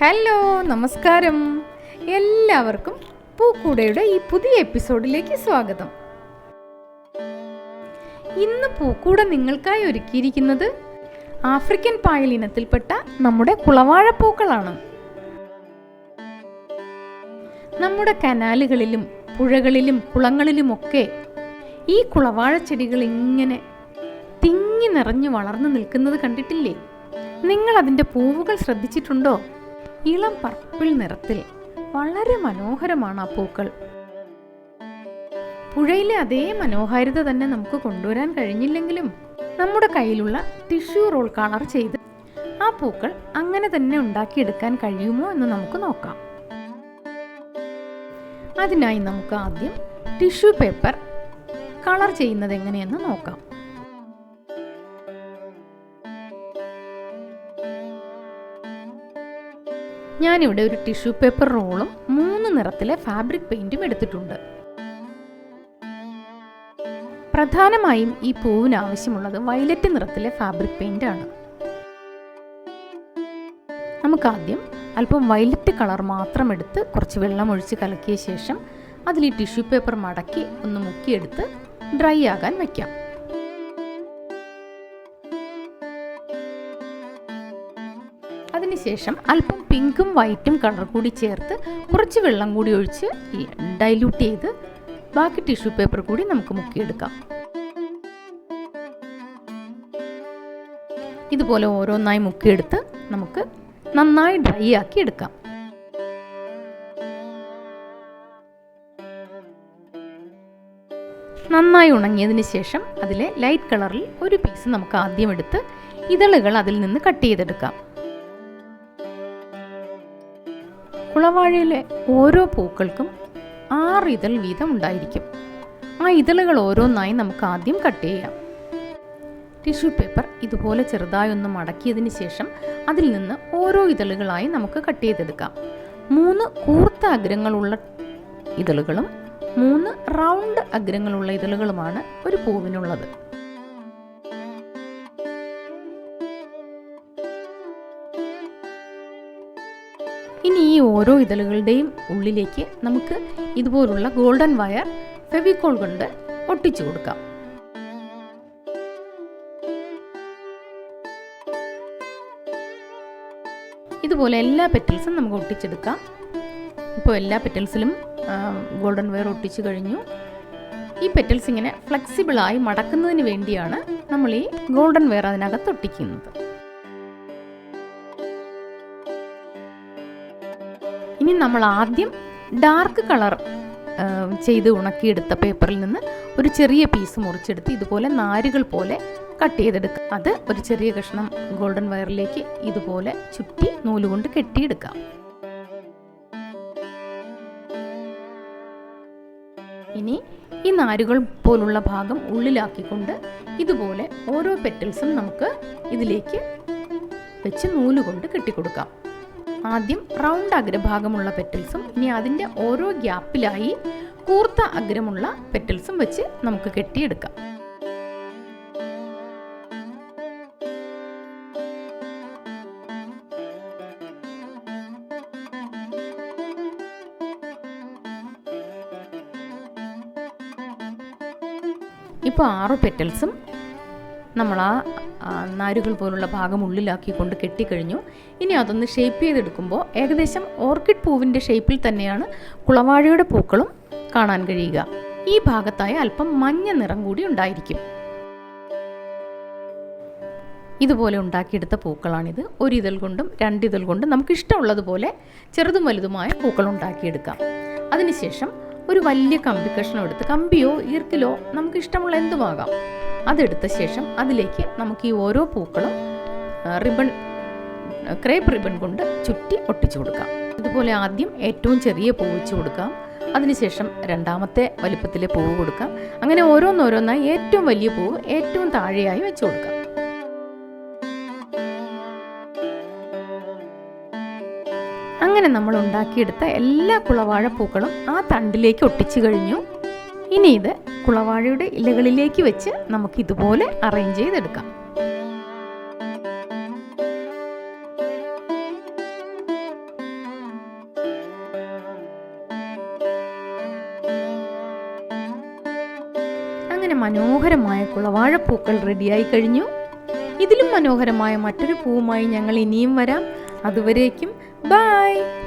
Hello നമസ്കാരം. എല്ലാവർക്കും പൂക്കൂടയുടെ ഈ പുതിയ എപ്പിസോഡിലേക്ക് സ്വാഗതം. ഇന്ന് പൂക്കൂട നിങ്ങൾക്കായി ഒരുക്കിയിരിക്കുന്നത് ആഫ്രിക്കൻ പായൽ ഇനത്തിൽപ്പെട്ട നമ്മുടെ കുളവാഴപ്പൂക്കളാണ്. നമ്മുടെ കനാലുകളിലും പുഴകളിലും കുളങ്ങളിലുമൊക്കെ ഈ കുളവാഴ ചെടികൾ ഇങ്ങനെ തിങ്ങി നിറഞ്ഞു വളർന്നു നിൽക്കുന്നത് കണ്ടിട്ടില്ലേ? നിങ്ങൾ അതിന്റെ പൂവുകൾ ശ്രദ്ധിച്ചിട്ടുണ്ടോ? ഇളം പർപ്പിൾ നിറത്തിൽ വളരെ മനോഹരമാണ് ആ പൂക്കൾ. പുഴയിലെ അതേ മനോഹാരിത തന്നെ നമുക്ക് കൊണ്ടുവരാൻ കഴിഞ്ഞില്ലെങ്കിലും നമ്മുടെ കയ്യിലുള്ള ടിഷ്യൂ റോൾ കളർ ചെയ്ത് ആ പൂക്കൾ അങ്ങനെ തന്നെ ഉണ്ടാക്കിയെടുക്കാൻ കഴിയുമോ എന്ന് നമുക്ക് നോക്കാം. അതിനായി നമുക്ക് ആദ്യം ടിഷ്യൂ പേപ്പർ കളർ ചെയ്യുന്നത് എങ്ങനെയെന്ന് നോക്കാം. ഞാനിവിടെ ഒരു ടിഷ്യൂ പേപ്പർ റോളും മൂന്ന് നിറത്തിലെ ഫാബ്രിക് പെയിന്റും എടുത്തിട്ടുണ്ട്. പ്രധാനമായും ഈ പൂവിന് ആവശ്യമുള്ളത് വയലറ്റ് നിറത്തിലെ ഫാബ്രിക് പെയിന്റ് ആണ്. നമുക്കാദ്യം അല്പം വയലറ്റ് കളർ മാത്രം എടുത്ത് കുറച്ച് വെള്ളം ഒഴിച്ച് കലക്കിയ ശേഷം അതിൽ ഈ ടിഷ്യൂ പേപ്പർ മടക്കി ഒന്ന് മുക്കിയെടുത്ത് ഡ്രൈ ആകാൻ വയ്ക്കാം അതിനുശേഷം അല്പം പിങ്കും വൈറ്റും കളർ കൂടി ചേർത്ത് കുറച്ച് വെള്ളം കൂടി ഒഴിച്ച് ഡൈല്യൂട്ട് ചെയ്ത് ബാക്കി ടിഷ്യൂ പേപ്പർ കൂടി നമുക്ക് മുക്കിയെടുക്കാം. ഇതുപോലെ ഓരോന്നായി മുക്കിയെടുത്ത് നമുക്ക് നന്നായി ഡ്രൈ ആക്കി എടുക്കാം. നന്നായി ഉണങ്ങിയതിന് ശേഷം അതിലെ ലൈറ്റ് കളറിൽ ഒരു പീസ് നമുക്ക് ആദ്യം എടുത്ത് ഇതളുകൾ അതിൽ നിന്ന് കട്ട് ചെയ്തെടുക്കാം. കുളവാഴയിലെ ഓരോ പൂക്കൾക്കും ആറ് ഇതൾ വീതം ഉണ്ടായിരിക്കും. ആ ഇതളുകൾ ഓരോന്നായി നമുക്ക് ആദ്യം കട്ട് ചെയ്യാം. ടിഷ്യൂ പേപ്പർ ഇതുപോലെ ചെറുതായി ഒന്ന് മടക്കിയതിന് ശേഷം അതിൽ നിന്ന് ഓരോ ഇതളുകളായി നമുക്ക് കട്ട് ചെയ്തെടുക്കാം. മൂന്ന് കൂർത്ത അഗ്രങ്ങളുള്ള ഇതളുകളും മൂന്ന് റൗണ്ട് അഗ്രങ്ങളുള്ള ഇതളുകളുമാണ് ഒരു പൂവിനുള്ളത്. ഇനി ഈ ഓരോ ഇതളുകളുടെയും ഉള്ളിലേക്ക് നമുക്ക് ഇതുപോലുള്ള ഗോൾഡൻ വയർ ഫെവിക്കോൾ കൊണ്ട് ഒട്ടിച്ചു കൊടുക്കാം. ഇതുപോലെ എല്ലാ പെറ്റൽസും നമുക്ക് ഒട്ടിച്ചെടുക്കാം. ഇപ്പോൾ എല്ലാ പെറ്റൽസിലും ഗോൾഡൻ വയർ ഒട്ടിച്ചു കഴിഞ്ഞു. ഈ പെറ്റൽസ് ഇങ്ങനെ ഫ്ലെക്സിബിളായി മടക്കുന്നതിന് വേണ്ടിയാണ് നമ്മൾ ഈ ഗോൾഡൻ വെയർ അതിനകത്ത് ഒട്ടിക്കുന്നത്. ഇനി നമ്മൾ ആദ്യം ഡാർക്ക് കളർ ചെയ്ത് ഉണക്കിയെടുത്ത പേപ്പറിൽ നിന്ന് ഒരു ചെറിയ പീസ് മുറിച്ചെടുത്ത് ഇതുപോലെ നാരുകൾ പോലെ കട്ട് ചെയ്തെടുക്കുക അത് ഒരു ചെറിയ കഷ്ണം ഗോൾഡൻ വയറിലേക്ക് ഇതുപോലെ ചുറ്റി നൂലുകൊണ്ട് കെട്ടിയെടുക്കാം. ഇനി ഈ നാരുകൾ പോലുള്ള ഭാഗം ഉള്ളിലാക്കിക്കൊണ്ട് ഇതുപോലെ ഓരോ പെറ്റൽസും നമുക്ക് ഇതിലേക്ക് വെച്ച് നൂലുകൊണ്ട് കെട്ടിക്കൊടുക്കാം. ആദ്യം റൗണ്ട് അഗ്രഭാഗമുള്ള പെറ്റൽസും ഇനി അതിന്റെ ഓരോ ഗ്യാപ്പിലായി കൂർത്ത അഗ്രമുള്ള പെറ്റൽസും വെച്ച് നമുക്ക് കെട്ടിയെടുക്കാം. ഇപ്പോൾ ആറ് പെറ്റൽസും നമ്മൾ ആ നാരുകൾ പോലുള്ള ഭാഗം ഉള്ളിലാക്കി കൊണ്ട് കെട്ടിക്കഴിഞ്ഞു. ഇനി അതൊന്ന് ഷേപ്പ് ചെയ്തെടുക്കുമ്പോൾ ഏകദേശം ഓർക്കിഡ് പൂവിന്റെ ഷേപ്പിൽ തന്നെയാണ് കുളവാഴയുടെ പൂക്കളും കാണാൻ കഴിയുക. ഈ ഭാഗത്തായി അല്പം മഞ്ഞ നിറം കൂടി ഉണ്ടായിരിക്കും. ഇതുപോലെ ഉണ്ടാക്കിയെടുത്ത പൂക്കളാണിത്. ഒരു കൊണ്ടും രണ്ടിതൾ കൊണ്ടും നമുക്ക് ഇഷ്ടമുള്ളതുപോലെ ചെറുതും വലുതുമായ പൂക്കൾ ഉണ്ടാക്കിയെടുക്കാം. അതിനുശേഷം ഒരു വലിയ കമ്പി കഷ്ണം എടുത്ത് കമ്പിയോ ഈർക്കിലോ നമുക്ക് ഇഷ്ടമുള്ള എന്തുമാകാം അതെടുത്ത ശേഷം അതിലേക്ക് നമുക്ക് ഈ ഓരോ പൂക്കളും റിബൺ ക്രേപ്പ് റിബൺ കൊണ്ട് ചുറ്റി ഒട്ടിച്ചു കൊടുക്കാം. ഇതുപോലെ ആദ്യം ഏറ്റവും ചെറിയ പൂ വെച്ച് കൊടുക്കാം. അതിനുശേഷം രണ്ടാമത്തെ വലിപ്പത്തിലെ പൂവ് കൊടുക്കാം. അങ്ങനെ ഓരോന്നോരോന്നായി ഏറ്റവും വലിയ പൂവ് ഏറ്റവും താഴെയായി വെച്ച് കൊടുക്കാം. അങ്ങനെ നമ്മൾ ഉണ്ടാക്കിയെടുത്ത എല്ലാ കുളവാഴ പൂക്കളും ആ തണ്ടിലേക്ക് ഒട്ടിച്ചു കഴിഞ്ഞു. ഇനി ഇത് കുളവാഴയുടെ ഇലകളിലേക്ക് വെച്ച് നമുക്ക് ഇതുപോലെ അറേഞ്ച് ചെയ്തെടുക്കാം. അങ്ങനെ മനോഹരമായ കുളവാഴപ്പൂക്കൾ റെഡിയായി കഴിഞ്ഞു. ഇതിലും മനോഹരമായ മറ്റൊരു പൂവുമായി ഞങ്ങൾ ഇനിയും വരാം. അതുവരേക്കും Bye!